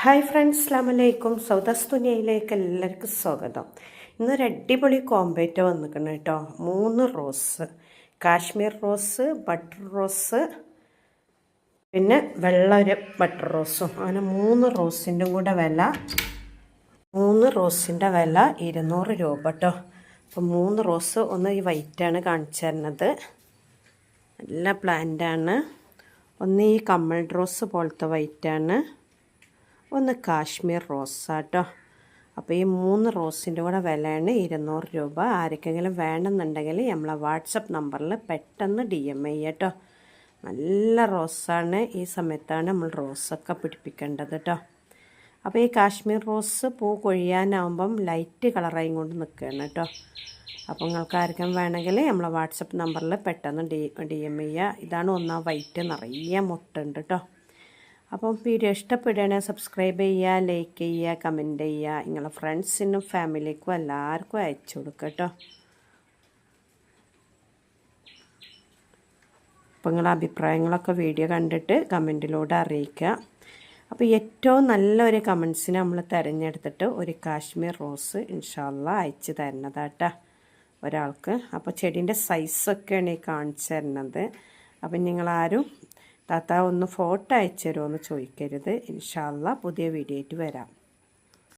Hi friends അസ്ലാമലൈക്കും സൗദസ്തുനിയയിലേക്ക് എല്ലാവർക്കും സ്വാഗതം. ഇന്നൊരു അടിപൊളി കോമ്പേറ്റ വന്നിരിക്കണം കേട്ടോ. മൂന്ന് rose. Kashmir rose butter rose പിന്നെ വെള്ള ഒരു ബട്ടർ റോസും. അങ്ങനെ മൂന്ന് റോസിന്റെ കൂടെ വില മൂന്ന് റോസിന്റെ വില ഇരുന്നൂറ് രൂപ കേട്ടോ. അപ്പോൾ മൂന്ന് റോസ് ഒന്ന് ഈ വൈറ്റാണ് കാണിച്ചു തരുന്നത്. നല്ല പ്ലാന്റാണ് ഒന്ന് ഈ കമ്മൽ റോസ് പോലത്തെ വൈറ്റാണ് ഒന്ന് കാശ്മീർ റോസാട്ടോ അപ്പോൾ ഈ മൂന്ന് റോസിന്റെ കൂടെ വിലയാണ് ഇരുന്നൂറ് രൂപ. ആർക്കെങ്കിലും വേണമെന്നുണ്ടെങ്കിൽ നമ്മളെ വാട്സപ്പ് നമ്പറിൽ പെട്ടെന്ന് ഡി എം ഐ കേട്ടോ നല്ല റോസാണ് ഈ സമയത്താണ് നമ്മൾ റോസൊക്കെ പിടിപ്പിക്കേണ്ടത് കേട്ടോ അപ്പോൾ ഈ കാശ്മീർ റോസ് പൂ കൊഴിയാനാവുമ്പം ലൈറ്റ് കളറായും കൊണ്ട് നിൽക്കുകയാണ് കേട്ടോ അപ്പോൾ നിങ്ങൾക്ക് ആർക്കും വേണമെങ്കിൽ നമ്മളെ വാട്സപ്പ് നമ്പറിൽ പെട്ടെന്ന് ഡി ഡി എം ചെയ്യുക ഇതാണ് ഒന്നാം വൈറ്റ് നിറയെ മുട്ടുണ്ട് കേട്ടോ അപ്പം വീഡിയോ ഇഷ്ടപ്പെടുകയാണെങ്കിൽ സബ്സ്ക്രൈബ് ചെയ്യുക ലൈക്ക് ചെയ്യുക കമന്റ് ചെയ്യുക. നിങ്ങളെ ഫ്രണ്ട്സിനും ഫാമിലിക്കും എല്ലാവർക്കും അയച്ചു കൊടുക്കുക കേട്ടോ. അപ്പോൾ നിങ്ങളുടെ അഭിപ്രായങ്ങളൊക്കെ വീഡിയോ കണ്ടിട്ട് കമന്റിലൂടെ അറിയിക്കുക. അപ്പോൾ ഏറ്റവും നല്ലൊരു കമൻസിനെ നമ്മൾ തിരഞ്ഞെടുത്തിട്ട് ഒരു കാശ്മീർ റോസ് ഇൻഷാല്ല അയച്ചു തരുന്നതാട്ടാ ഒരാൾക്ക്. അപ്പോൾ ചെടീന്റെ സൈസൊക്കെയാണ് ഈ കാണിച്ചു തരുന്നത്. അപ്പം നിങ്ങളാരും താത്ത ഒന്ന് ഫോട്ടോ അയച്ചു തരുമോ എന്ന് ചോദിക്കരുത്. ഇൻഷാല്ല പുതിയ വീഡിയോ ആയിട്ട് വരാം.